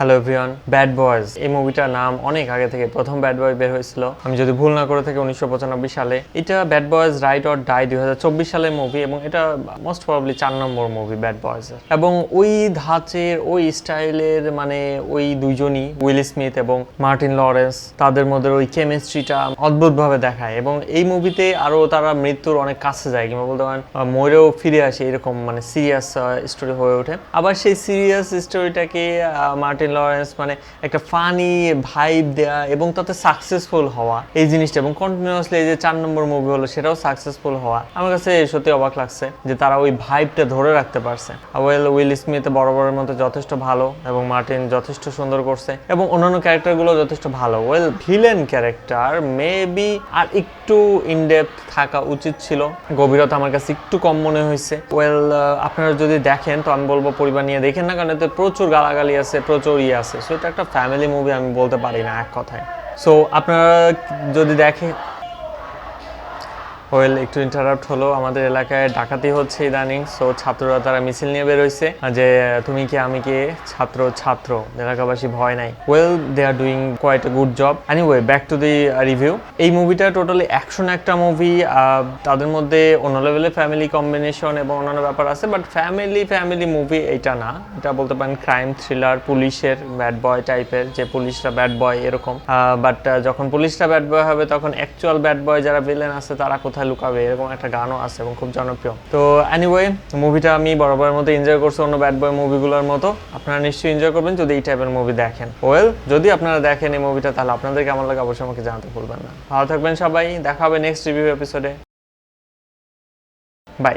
Hello everyone bad boys এই মুভিটার নাম অনেক আগে থেকে প্রথম ব্যাড বয় বের হয়েছিল। আমি যদি ভুল না করে থাকি, উনিশশো পঁচানব্বই সালে। এটা bad boys ride or die দুই হাজার চব্বিশ সালের মুভি এবং এটা মোস্ট প্রবাবলি চার নম্বর মুভি ব্যাড বয়েজের এবং ওই ধাঁচের, ওই স্টাইলের মানে ওই দুইজনই উইল স্মিথ এবং মার্টিন লরেন্স তাদের মধ্যে ওই কেমিস্ট্রিটা অদ্ভুতভাবে দেখায়। এবং এই মুভিতে আরও তারা মৃত্যুর অনেক কাছে যায়, কিংবা বলতে পারেন মরেও ফিরে আসে এরকম মানে সিরিয়াস স্টোরি হয়ে ওঠে। আবার সেই সিরিয়াস স্টোরিটাকে মার্টিন লরেন্স মানে একটা ফানি ভাইব দেয়া এবং তাতে সাকসেসফুল হওয়া এই জিনিসটা এবং কন্টিনিউয়াসলি এই যে চার নম্বর মুভি হলো সেটাও সাকসেসফুল হওয়া। আমার কাছে সত্যি অবাক লাগছে যে তারা ওই ভাইবটা ধরে রাখতে পারছে। ওয়েল উইল স্মিথ বরাবরের মতো যথেষ্ট ভালো এবং মার্টিন যথেষ্ট সুন্দর করছে এবং অন্যান্য ক্যারেক্টারগুলো যথেষ্ট ভালো। ওয়েল ভিলেন ক্যারেক্টার মেবি আর একটু ইনডেপথ থাকা উচিত ছিল। গভীরতা আমার কাছে একটু কম মনে হয়েছে। ওয়েল আপনারা যদি দেখেন তো আমি বলব পরিবার নিয়ে দেখেন না কারণ এতে প্রচুর গালাগালি আছে, প্রচুর ইয়ে আছে। সো এটা একটা ফ্যামিলি মুভি আমি বলতে পারি না এক কথায়। সো আপনারা যদি দেখেন ওয়েল একটু ইন্টারাপ্ট হলো। আমাদের এলাকায় ডাকাতি হচ্ছে ইদানিং সো ছাত্ররা তারা মিছিল নিয়ে বেরোইছে। যে, তুমি কি, আমি কি ছাত্র ছাত্র? এলাকাবাসী ভয় নাই। Well they are doing quite a good job anyway back to the review এই মুভিটা টোটালি অ্যাকশন একটা মুভি তাদের মধ্যে অন্য লেভেলে ফ্যামিলি কম্বিনেশন এবং অন্যান্য ব্যাপার আছে বাট ফ্যামিলি ফ্যামিলি মুভি এটা না। এটা বলতে পারেন ক্রাইম থ্রিলার পুলিশের ব্যাড বয় টাইপের যে পুলিশরা ব্যাড বয় এরকম। বাট যখন পুলিশরা ব্যাড বয় হবে, তখন অ্যাকচুয়াল ব্যাড বয় যারা ভিলেন আছে, তারা কোথায় লুকাবে, এরকম একটা গানও আছে এবং খুব জনপ্রিয়। তো অ্যানিওয়ে মুভিটা আমি বরাবরের মতো এনজয় করছি অন্য ব্যাড বয় মুভিগুলোর মতো। আপনারা নিশ্চয়ই এনজয় করবেন যদি এই টাইপের মুভি দেখেন। ওয়েল যদি আপনারা দেখেন এই মুভিটা তাহলে আপনাদের কেমন লাগে অবশ্যই আমাকে জানাতে ভুলবেন না। ভালো থাকবেন সবাই, দেখা হবে নেক্সট রিভিউ এপিসোডে বাই